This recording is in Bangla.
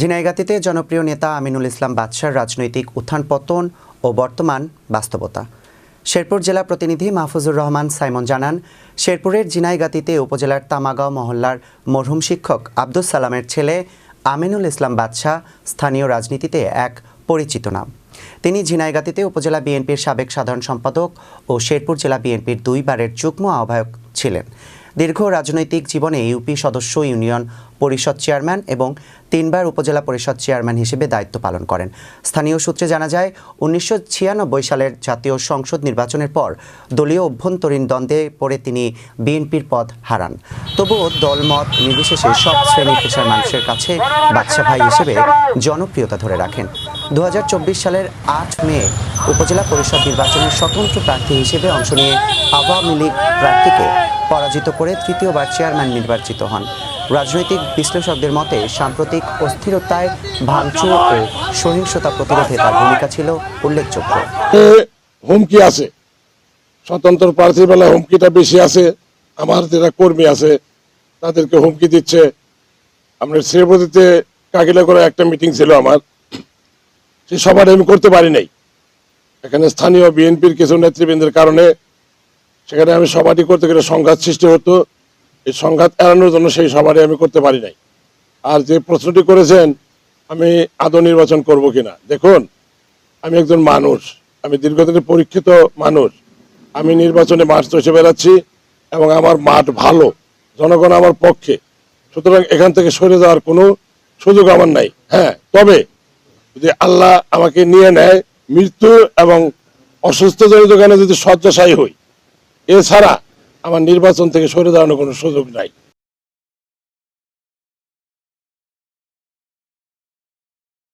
ঝিনাইগাতিতে জনপ্রিয় নেতা আমিনুল ইসলাম বাদশার রাজনৈতিক উত্থান পতন ও বর্তমান বাস্তবতা। শেরপুর জেলা প্রতিনিধি মাহফুজুর রহমান সাইমন জানান, শেরপুরের ঝিনাইগাতিতে উপজেলার তামাগাঁও মহল্লার মরহুম শিক্ষক আব্দুল সালামের ছেলে আমিনুল ইসলাম বাদশাহ স্থানীয় রাজনীতিতে এক পরিচিত নাম। তিনি ঝিনাইগাতিতে উপজেলা বিএনপির সাবেক সাধারণ সম্পাদক ও শেরপুর জেলা বিএনপির দুইবারের যুগ্ম আহ্বায়ক ছিলেন। দীর্ঘ রাজনৈতিক জীবনে ইউপি সদস্য ইউনিয়ন পরিষদ চেয়ারম্যান এবং তিনবার উপজেলা পরিষদ চেয়ারম্যান হিসেবে দায়িত্ব পালন করেন। স্থানীয় সূত্রে জানা যায়, উনিশশো ছিয়ানব্বই সালের জাতীয় সংসদ নির্বাচনের পর দলীয় অভ্যন্তরীণ দ্বন্দ্বে পড়ে তিনি বিএনপির পদ হারান। তবুও দলমত নির্বিশেষে সব শ্রেণি পেশার মানুষের কাছে বাদশা ভাই হিসেবে জনপ্রিয়তা ধরে রাখেন। দু হাজার চব্বিশ সালের আট মে উপজেলা পরিষদ নির্বাচনের স্বতন্ত্র প্রার্থী হিসেবে অংশ নিয়ে আওয়ামী লীগ প্রার্থীকে পরাজিত করে তৃতীয়বার চেয়ারম্যান নির্বাচিত হন। রাজনৈতিক বিশ্লেষকদের মতে, সাম্প্রতিক অস্থিরতায় ভাঙচুর ও সহিংসতা প্রতিরোধে তার ভূমিকা ছিল উল্লেখযোগ্য। হুমকি আছে। স্বতন্ত্র প্রার্থীর বেলায় হুমকিটা বেশি আছে, আমার যারা কর্মী আছে, তাদেরকে হুমকি দিচ্ছে। আমরা শ্রীপতিতে কাকিলা করে একটা মিটিং ছিল আমার সেই সভাটা আমি করতে পারি নাই। এখানে স্থানীয় বিএনপির কিছু নেতৃবৃন্দের কারণে সেখানে আমি সভাটি করতে গেলে সংঘাত সৃষ্টি হতো। এই সংঘাত এড়ানোর জন্য সেই সভাটি আমি করতে পারি নাই। আর যে প্রশ্নটি করেছেন, আমি আদৌ নির্বাচন করব কিনা? দেখুন, আমি একজন মানুষ, আমি দীর্ঘদিনের পরীক্ষিত মানুষ। আমি নির্বাচনে মাঠ চষে বেড়াচ্ছি এবং আমার মাঠ ভালো, জনগণ আমার পক্ষে। সুতরাং এখান থেকে সরে যাওয়ার কোনো সুযোগ আমার নাই। হ্যাঁ তবে যদি আল্লাহ আমাকে নিয়ে নেয় মৃত্যু এবং অসুস্থ জনিত কারণে যদি শয্যাশায়ী হই, এছাড়া আমার নির্বাচন থেকে সরে দাঁড়ানোর কোনো সুযোগ নাই।